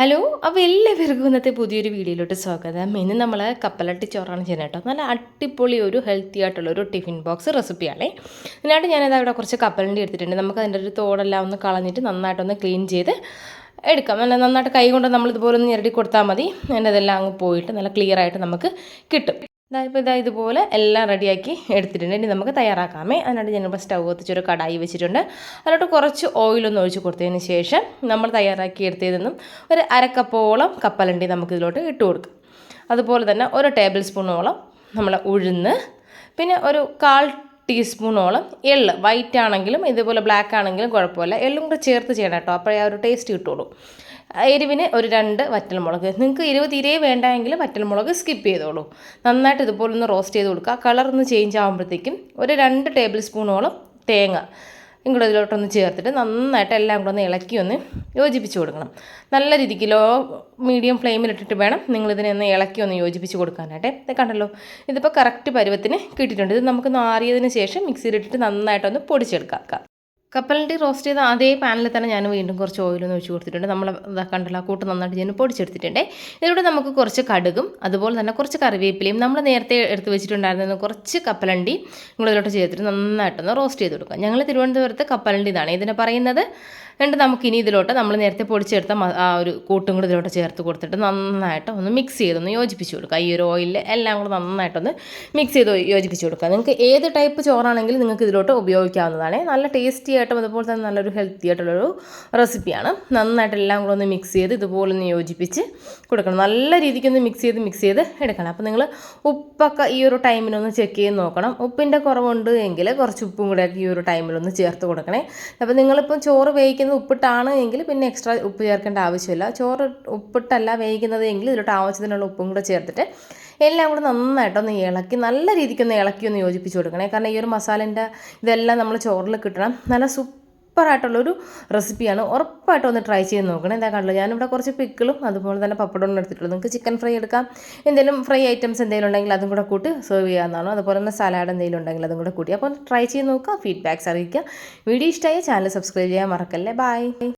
Hello അപ്പോൾ എല്ലാവർക്കും ഇന്നത്തെ പുതിയൊരു വീഡിയോയിലോട്ട് സ്വാഗതം. ഇന്ന് നമ്മൾ കപ്പലട്ടി ചോറാണ് ചെയ്യുന്നത് കേട്ടോ. നല്ല അടിപൊളി ഒരു ഹെൽത്തി ആയിട്ടുള്ള ഒരു ടിഫിൻ ബോക്സ് റെസിപ്പിയാണേ ഇതിനായിട്ട് ഞാനത് അവിടെ കുറച്ച് കപ്പലണ്ടി എടുത്തിട്ടുണ്ട്. നമുക്ക് അതിന്റെ ഒരു തോടെല്ലാം ഒന്ന് കളഞ്ഞിട്ട് നന്നായിട്ടൊന്ന് ക്ലീൻ ചെയ്ത് എടുക്കാം. നല്ല നന്നായിട്ട് കൈ കൊണ്ട് നമ്മൾ ഇതുപോലെ ഒന്ന് ഞെരടി കൊടുത്താൽ മതി. അതിന്റെ അതെല്ലാം അങ്ങ് പോയിട്ട് നല്ല ക്ലിയർ ആയിട്ട് നമുക്ക് കിട്ടും. ഇതാ ഇപ്പോൾ ഇതാ ഇതുപോലെ എല്ലാം റെഡിയാക്കി എടുത്തിട്ടുണ്ട്. ഇനി നമുക്ക് തയ്യാറാക്കാമേ. അതിനായിട്ട് ഞാനിപ്പോൾ സ്റ്റൗ കത്തിച്ചൊരു കടായി വെച്ചിട്ടുണ്ട്. അതിലോട്ട് കുറച്ച് ഓയിലൊന്ന് ഒഴിച്ച് കൊടുത്തതിന് ശേഷം നമ്മൾ തയ്യാറാക്കി എടുത്തതിൽ ഒരു അരക്കപ്പോളം കപ്പലണ്ടി നമുക്ക് ഇതിലോട്ട് ഇട്ട് കൊടുക്കാം. അതുപോലെ തന്നെ ഒരു ടേബിൾ സ്പൂണോളം നമ്മൾ ഉഴുന്ന് പിന്നെ ഒരു കാൽ ടീസ്പൂണോളം എള്ള്. വൈറ്റ് ആണെങ്കിലും ഇതുപോലെ ബ്ലാക്ക് ആണെങ്കിലും കുഴപ്പമില്ല. എള്ളും കൂടെ ചേർത്ത് ചെയ്യണം കേട്ടോ. അപ്പോഴേ ആ ഒരു ടേസ്റ്റ് കിട്ടുള്ളൂ. എരിവിന് ഒരു രണ്ട് വറ്റൽമുളക്. നിങ്ങൾക്ക് എരിവ് തീരെ വേണ്ടെങ്കിൽ വറ്റൽമുളക് സ്കിപ്പ് ചെയ്തോളൂ. നന്നായിട്ട് ഇതുപോലെ ഒന്ന് റോസ്റ്റ് ചെയ്ത് കൊടുക്കുക. കളർ ഒന്ന് ചേഞ്ച് ആകുമ്പോഴത്തേക്കും ഒരു രണ്ട് ടേബിൾ സ്പൂണോളം തേങ്ങ ഇങ്ങോട്ട് ഇതിലോട്ടൊന്ന് ചേർത്തിട്ട് നന്നായിട്ട് എല്ലാം കൂടെ ഒന്ന് ഇളക്കി ഒന്ന് യോജിപ്പിച്ച് കൊടുക്കണം. നല്ല രീതിക്ക് ലോ മീഡിയം ഫ്ലെയിമിലിട്ടിട്ട് വേണം നിങ്ങളിതിനെ ഒന്ന് ഇളക്കി ഒന്ന് യോജിപ്പിച്ച് കൊടുക്കാനായിട്ട്. ഇത് കണ്ടല്ലോ? ഇതിപ്പോൾ കറക്റ്റ് പരുവത്തിന് കിട്ടിയിട്ടുണ്ട്. ഇത് നമുക്ക് നാറിയതിന് ശേഷം മിക്സിയിലിട്ടിട്ട് നന്നായിട്ടൊന്ന് പൊടിച്ചെടുക്കാം. കപ്പലണ്ടി റോസ്റ്റ് ചെയ്ത അതേ പാനിൽ തന്നെ ഞാൻ വീണ്ടും കുറച്ച് ഓയിലൊന്ന് ഒഴിച്ച് കൊടുത്തിട്ടുണ്ട്. നമ്മൾ കണ്ടല്ലോ കൂട്ട് നന്നായിട്ട് ഞാൻ പൊടിച്ചെടുത്തിട്ടുണ്ട്. ഇതിലൂടെ നമുക്ക് കുറച്ച് കടുകും അതുപോലെ തന്നെ കുറച്ച് കറിവേപ്പിലയും നമ്മൾ നേരത്തെ എടുത്ത് വെച്ചിട്ടുണ്ടായിരുന്ന കുറച്ച് കപ്പലണ്ടി നിങ്ങളിതിലോട്ട് ചേർത്തിട്ട് നന്നായിട്ടൊന്ന് റോസ്റ്റ് ചെയ്ത് കൊടുക്കാം ഞങ്ങൾ തിരുവനന്തപുരത്ത് കപ്പലണ്ടി ഇതാണ്. ഇതിനെ പറയുന്നത് എന്നിട്ട് നമുക്കിനി ഇതിലോട്ട് നമ്മൾ നേരത്തെ പൊടിച്ചെടുത്ത ആ ഒരു കൂട്ടും കൂടി ഇതിലോട്ട് ചേർത്ത് കൊടുത്തിട്ട് നന്നായിട്ട് ഒന്ന് മിക്സ് ചെയ്തൊന്ന് യോജിപ്പിച്ച് കൊടുക്കുക. ഈ ഒരു ഓയിലിൽ എല്ലാം കൂടെ നന്നായിട്ടൊന്ന് മിക്സ് ചെയ്ത് യോജിപ്പിച്ച് കൊടുക്കുക. നിങ്ങൾക്ക് ഏത് ടൈപ്പ് ചോറാണെങ്കിലും നിങ്ങൾക്ക് ഇതിലോട്ട് ഉപയോഗിക്കാവുന്നതാണ്. നല്ല ടേസ്റ്റി ആയിട്ടും അതുപോലെ തന്നെ നല്ലൊരു ഹെൽത്തി ആയിട്ടുള്ളൊരു റെസിപ്പിയാണ് നന്നായിട്ട് എല്ലാം കൂടെ ഒന്ന് മിക്സ് ചെയ്ത് ഇതുപോലെ ഒന്ന് യോജിപ്പിച്ച് കൊടുക്കണം. നല്ല രീതിക്കൊന്ന് മിക്സ് ചെയ്ത് മിക്സ് ചെയ്ത് എടുക്കണം. അപ്പോൾ നിങ്ങൾ ഉപ്പൊക്കെ ഈ ഒരു ടൈമിനൊന്ന് ചെക്ക് ചെയ്ത് നോക്കണം. ഉപ്പിന്റെ കുറവുണ്ട് എങ്കിൽ കുറച്ച് ഉപ്പും കൂടെ ഈ ഒരു ടൈമിലൊന്ന് ചേർത്ത് കൊടുക്കണേ. അപ്പോൾ നിങ്ങളിപ്പോൾ ചോറ് വേവിക്കുന്ന വേവിക്കുന്നത് ഉപ്പിട്ടാണ് എങ്കിൽ പിന്നെ എക്സ്ട്രാ ഉപ്പ് ചേർക്കേണ്ട ആവശ്യമില്ല. ചോറ് ഉപ്പിട്ടല്ല വേവിക്കുന്നത് എങ്കിൽ ഇതിലോട്ട് ആവശ്യത്തിനുള്ള ഉപ്പും കൂടെ ചേർത്തിട്ട് എല്ലാം കൂടെ നന്നായിട്ടൊന്ന് ഇളക്കി നല്ല രീതിക്കൊന്ന് ഇളക്കി ഒന്ന് യോജിപ്പിച്ച് കൊടുക്കണേ. കാരണം ഈ ഒരു മസാലേന്റെ ഇതെല്ലാം നമ്മൾ ചോറിൽ കിട്ടണം. നല്ല സൂപ്പറായിട്ടുള്ളൊരു റെസിപ്പിയാണ്. ഉറപ്പായിട്ടും ഒന്ന് ട്രൈ ചെയ്ത് നോക്കണം. എന്താ കണ്ടല്ലോ ഞാനിവിടെ കുറച്ച് പിക്കിളും അതുപോലെ തന്നെ പപ്പടവും എടുത്തിട്ടുള്ളൂ നിങ്ങൾക്ക് ചിക്കൻ ഫ്രൈ എടുക്കാം. എന്തെങ്കിലും ഫ്രൈ ഐറ്റംസ് എന്തെങ്കിലും ഉണ്ടെങ്കിൽ അതും കൂടെ കൂട്ടി സെർവ് ചെയ്യാവുന്നതാണോ. അതുപോലെ തന്നെ സലാഡ് എന്തെങ്കിലും ഉണ്ടെങ്കിൽ അതും കൂടെ കൂട്ടി. അപ്പോൾ ട്രൈ ചെയ്ത് നോക്കുക. ഫീഡ്ബാക്സ് അറിയിക്കുക. വീഡിയോ ഇഷ്ടമായ ചാനൽ സബ്സ്ക്രൈബ് ചെയ്യാൻ മറക്കല്ലേ. ബൈ